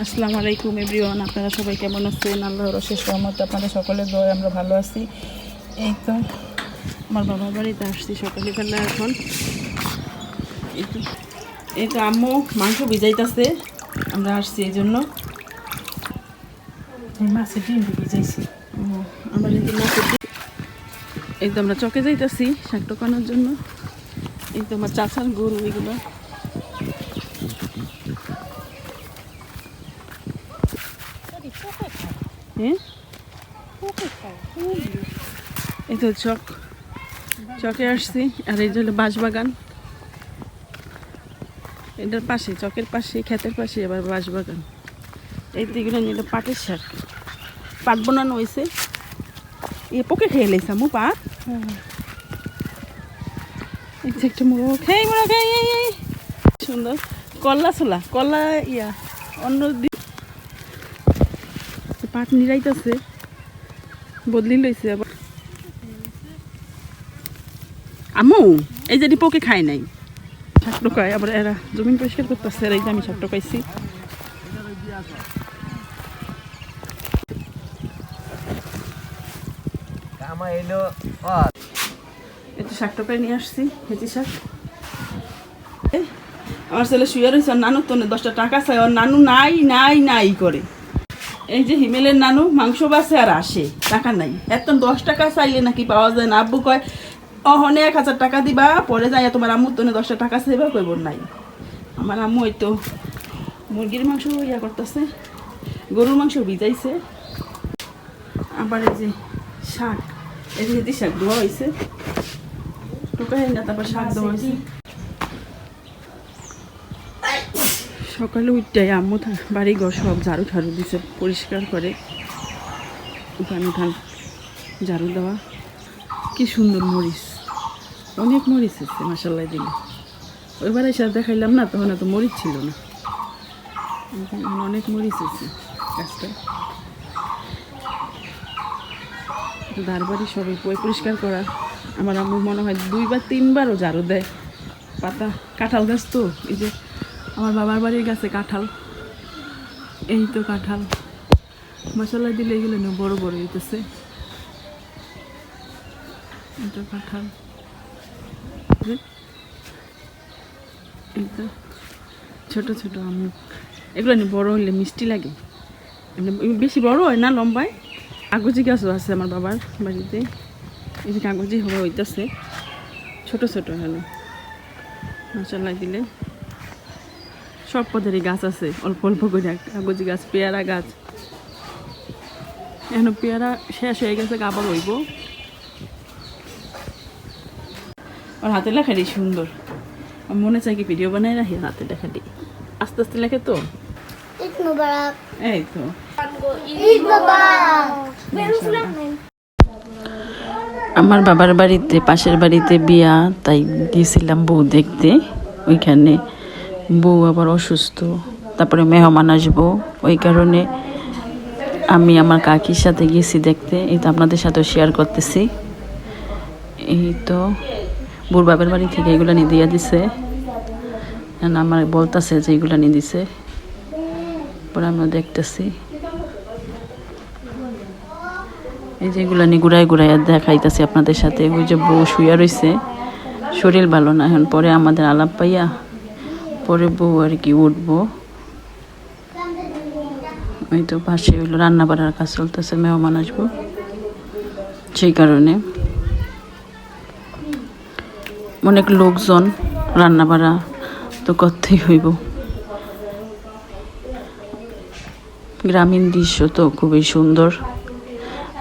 আসসালামু আলাইকুম এভরিওয়ান আপনারা সবাই কেমন আছেন? আল্লাহর অশেষ রহমত আপনাদের সকলের দয় আমরা ভালো আছি। এই তো আমার বাবার বাড়িতে আসছি সকালে বেলা এখন। এই তো এই তো আম্মু মাংস ভিজাইতেছে আমরা আসছি এই জন্য। মাছের ডিম ভিজাইছি। আমরা এই মাছের ডিম- এই তো আমরা চকে যাইতেছি শাক টোকানোর জন্য। এই তো আমার চাচার গরু এগুলো। এই তো চক, চকে আসছি, আর যে হলো বাঁশবাগান। এটার পাশে, চকের পাশে, ক্ষেতের পাশে আবার বাঁশবাগান। এই দিকগুলো নিলে পাটের শাক। পাট বানানো হয়েছে। এ পোকে খেয়ে লেছে মু পা এই একটা এই। সুন্দর। কল্লা ছোলা, কল্লা ইয়া, অন্য পাট নিরাইতেছে বদলি লইছে আবার। আমু এই যে পোকে খায় নাই। শাক টোকায় আবার এরা জমিন পরিষ্কার করতেছে আর এই যে আমি শাক টোকাইছি নিয়ে আসছি শাক। আমার ছেলে শুয়ে রয়েছে, ওর নানু তো দশটা টাকা চাই, ওর নানু নাই নাই নাই করে। এই যে হিমেলের নানু, মাংস বাসে আর আসে, টাকা নাই। এত দশ টাকা চাইলে নাকি পাওয়া যায় না। আব্বু কয়, অহনে এক হাজার টাকা দিবা, পরে যাই তোমার আম্মুর তো দশটা টাকা চাইবা কইব নাই। আমার আম্মু ওই তো মুরগির মাংস ইয়া করতেছে, গরুর মাংস ভিজাইছে। আবার এই যে শাক, এই যে শাক ধোয়া হয়েছে টোকাই না তারপর শাক দেওয়া হয়েছে সকালে উঠটাই আম্মু বাড়ি ঘর সব ঝাড়ু ঠাড়ু দিছে, পরিষ্কার করে। উঠান উঠান ঝাড়ু দেওয়া। কি সুন্দর মরিচ। অনেক মরিচ এসছে মাসাল্লাহ দিলে। ওইবার এসে দেখাইলাম না, তখন এত মরিচ ছিল না। অনেক মরিচ আছে গাছটা। দারবাড়ি সবই পরিষ্কার করা। আমার আম্মু মনে হয় দুইবার, তিনবারও ঝাড়ু দেয়। পাতা কাঁঠাল গাছ তো, এই যে আমার বাবার বাড়ির গাছে কাঁঠাল। এই তো কাঁঠাল। মশলা দিলে এগুলো না বড় বড় হইতেছে। এই কাঁঠাল। তো ছোট ছোট আম। এগুলো না বড় হলে মিষ্টি লাগে। বেশি বড় হয় না, লম্বায়। কাগজি গাছও আছে আমার বাবার বাড়িতে। এই যে কাগজি হবে হইতেছে। ছোট ছোট হলো। মশলা দিলে সব পদেরই গাছ আছে। অল্প অল্প করে কাগজি গাছ পেয়ারা গাছ। এখন পেয়ারা শেষ হয়ে গেছে আবার হইব ওর হাতে লেখাটি সুন্দর। মনে চাই কি ভিডিও বানাই রাখি হাতে লেখাটি। আস্তে আস্তে লেখে তো। এই তো। আমার বাবার বাড়িতে পাশের বাড়িতে বিয়া তাই গিয়েছিলাম বউ দেখতে। ওইখানে বউ আবার অসুস্থ, তারপরে মেহমান আসব। ওই কারণে আমি আমার কাকির সাথে গেছি দেখতে, এই তো আপনাদের সাথেও শেয়ার করতেছি। এই তো বুর বাবার বাড়ি থেকে এগুলো নিয়ে দিয়ে দিছে। আমার বলতেছে যে এগুলো নিয়ে দিছে। পরে আমরা দেখতেছি। এই যে এগুলো নিয়ে ঘুরাই ঘুরাই দেখাইতেছি আপনাদের সাথে। ওই যে বউ শুয়া রয়েছে শরীর ভালো না। এখন পরে আমাদের আলাপ পাইয়া পরে বউ আর কি উঠবো। ওই তো পাশে হইল রান্না বাড়ার কাজ চলতেছে, মেহমান আসব। সেই কারণে। অনেক লোকজন রান্না বাড়া তো করতেই হইব। গ্রামীণ দৃশ্য তো খুবই সুন্দর।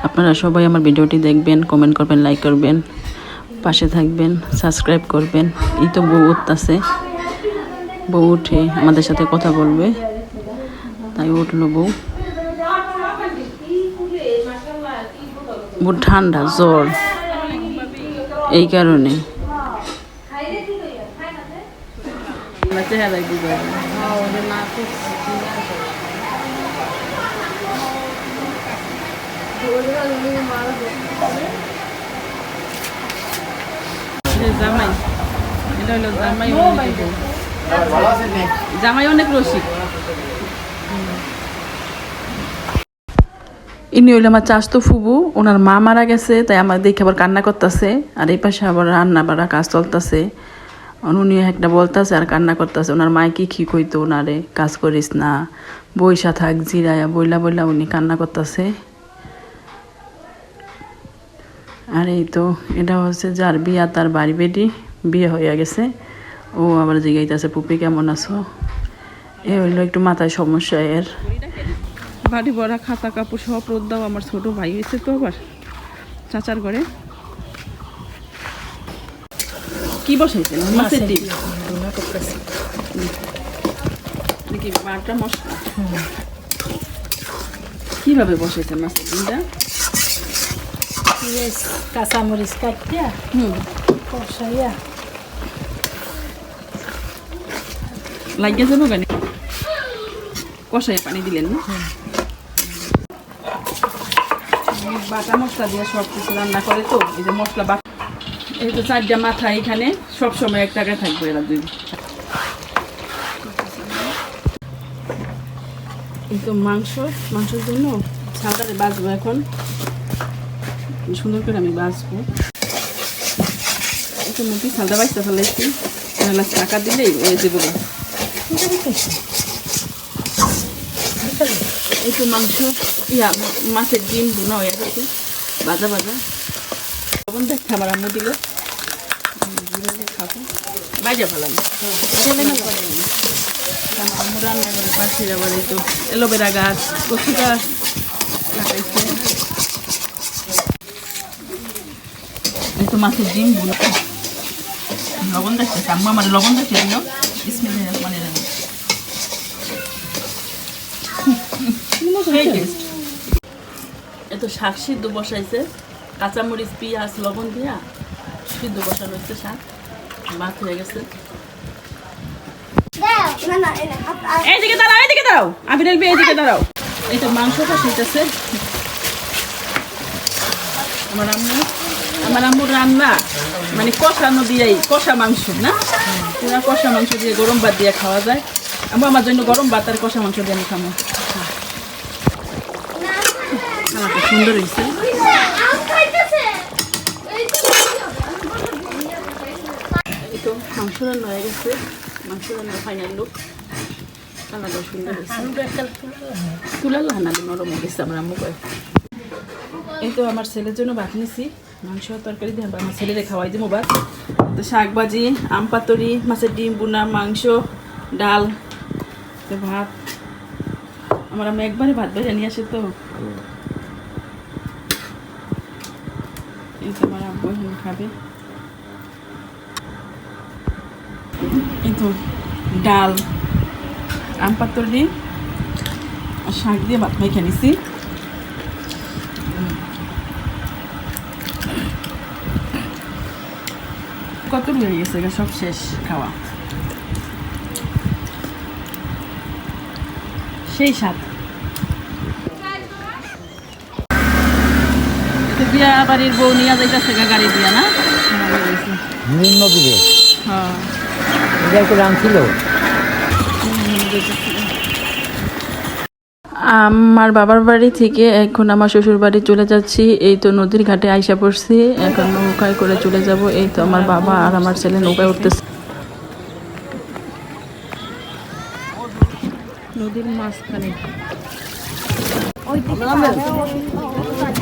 আপনারা সবাই আমার ভিডিওটি দেখবেন কমেন্ট করবেন লাইক করবেন, পাশে থাকবেন সাবস্ক্রাইব করবেন। এই তো বউ উঠতেছে। বউ উঠে আমাদের সাথে কথা বলবে। তাই উঠল বউ। ঠান্ডা, জ্বর। এই কারণে। চেহারা জামাই, এটা হলো জামাই। জামাই অনেক রসিক। ইনি হইল আমার চাস্তো ফুবু, ওনার মা মারা গেছে, তাই আমার দেখে আবার কান্না করতেছে। আর এই পাশে আবার রান্না বাড়া কাজ চলতেছে। উনি একটা বলতেছে আর কান্না করতেছে, ওনার মায় কি কি কইতো ওনারে? কাজ করিস না। বইসা থাক, জিরায়া। বইলা বইলা উনি কান্না করতেছে। আর এই তো, এটা হচ্ছে যার বিয়া, তার বাড়ি বেডি বিয়ে হয়ে গেছে। ও আবার জিগাইতেছে পুপি কেমন আছো? এ হইল একটু মাথায় সমস্যা এর। বাড়ি ভরা খাতা কাপড় সব রোদ দাও আমার ছোট ভাই হয়েছে তো আবার চাচার ঘরে। কি বসাইছেন? মাছের ডিম? নাকি বাটা মশলা? কীভাবে বসাইছেন মাছের ডিমটা? কাঁচামরিচ কাটিয়া হুম। কষাইয়া লাগিয়ে যাব কেন কষাই পানি দিলেন না? বাটা মশলা দিয়ে সব কিছু রান্না করে তো, এই যে মশলা বাটা। এই তো চারটা মাথা এখানে, সব সময় এক টাকায় থাকবে এরা দুই। এই তো মাংস, মাংসের জন্য ছালটারে বাজবো এখন। সুন্দর করে আমি বাজবো। একটু মুখে ছালটা বাজতে ফেলাইছি। টাকা দিলেই হয়ে যাব গা। এই তো মাংস ইয়া মাছের ডিম বোনা হয়ে গেছে ভাজা ভাজা লবণ দেখ খাবার আম্মু দিল খাব বাইজা ফেলাম আম্মু রান্না করে পাশে আবার এই তো এলোভেরা গাছ কচু গাছ লাগাইছে এই তো মাছের ডিম বোনা লবণ দেখছে আম্মু আমার লবণ দেখছে দিল সেই টেস্ট এত শাক সিদ্ধ বসাইছে কাঁচামরিচ পেঁয়াজ লবণ দিয়া সিদ্ধ বসানো হচ্ছে শাক। ভাত হয়ে গেছে। এইদিকে দাঁড়াও এইদিকে দাঁড়াও। এইদিকে দাঁড়াও। মাংসটা আমার আম্মু আমার আম্মুর রান্না মানে কষানো দিয়েই কষা মাংস না? পুরা কষা মাংস দিয়ে গরম ভাত দিয়ে খাওয়া যায়। আম্মু আমার জন্য গরম ভাত আর কষা মাংস দিয়ে আমি খাব। খাওয়াটা সুন্দর হয়েছে। তো মাংস রান্না হয়ে গেছে। মাংস রান্না ফাইনাল লুক কালারটা সুন্দর হয়েছে। তুলা লাহানা নরম হয়ে গেছে আমার আম্মু এই তো আমার ছেলের জন্য ভাত নিছি। মাংস তরকারি দিয়ে আমার ছেলেরে খাওয়াই দিব ভাত। তো শাক ভাজি, আম পাতরি, মাছের ডিম, বুনা, মাংস, ডাল, তো ভাত। আমার আমি একবারে ভাত ভেজে নিয়ে আসে তো। এই আব্বু এখন খাবে এই ডাল আম পাতরি আর শাক দিয়ে ভাত মেখে নিছি কত হয়ে গেছে সব শেষ খাওয়া সেই স্বাদ বিয়া বাড়ির বউ নিয়ে যাইতেছে গাড়ি দিয়া না? হ্যাঁ এটা একটু রান ছিল? আমার বাবার বাড়ি থেকে এখন আমার শ্বশুর বাড়ি চলে যাচ্ছি। এই তো নদীর ঘাটে আইসা পড়ছি। এখন নৌকায় করে চলে যাব। এই তো আমার বাবা আর আমার ছেলে নৌকায় উঠতেছে। নদীর মাঝখানে।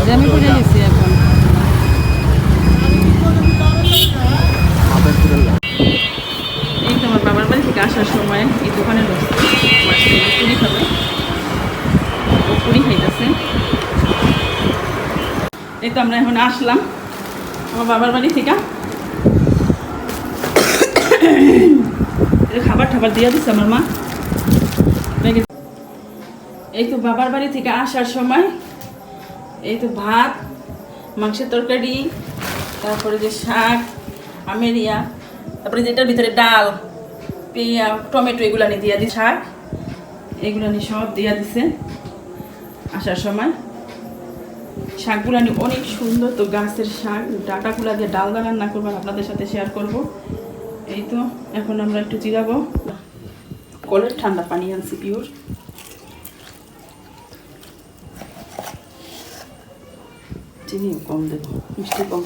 চলে যাইতেছি আমি পড়ে গেছি এখন এই তো আমার বাবার বাড়ি থেকে আসার সময় এই দোকানে ঢুকছি আমার ছেলে পুরি খাবে ও পুরি খাইতেছে এই তো আমরা এখন আসলাম। আমার বাবার বাড়ি থেকে। খাবার টাবার দিয়ে দিচ্ছে আমার মা। এই তো বাবার বাড়ি থেকে আসার সময় এই তো ভাত, মাংসের তরকারি, তারপরে যে শাক আমেরিয়া তারপরে যেটার ভিতরে ডাল পেঁয়া টমেটো এগুলো নিয়ে দিয়া দিই শাক, এগুলো নিয়ে সব দিয়া দিছে। আসার সময়। শাকগুলো নিয়ে অনেক সুন্দর তো গাছের শাক ডাটাগুলো দিয়ে ডাল দা রান্না করবেন আপনাদের সাথে শেয়ার করব। এই তো এখন আমরা একটু জিরাবো। কলের ঠান্ডা পানি আনছি পিওর চিনি কম দেবো মিষ্টি কম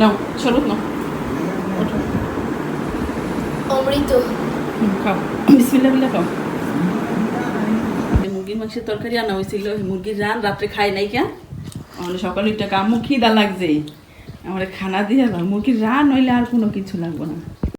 নাও শরৎ নাও। ওঠো অমৃত খাও। বিসমিল্লা বিল্লা খাও। মাংসের তরকারি আনা হয়েছিল মুরগির রান, রাত্রে খাই নাই কেন? আমাদের সকালে একটা কামু খিদা লাগছে আমার খানা দিয়ে মুরগির রান হইলে আর কোনো কিছু লাগবো না।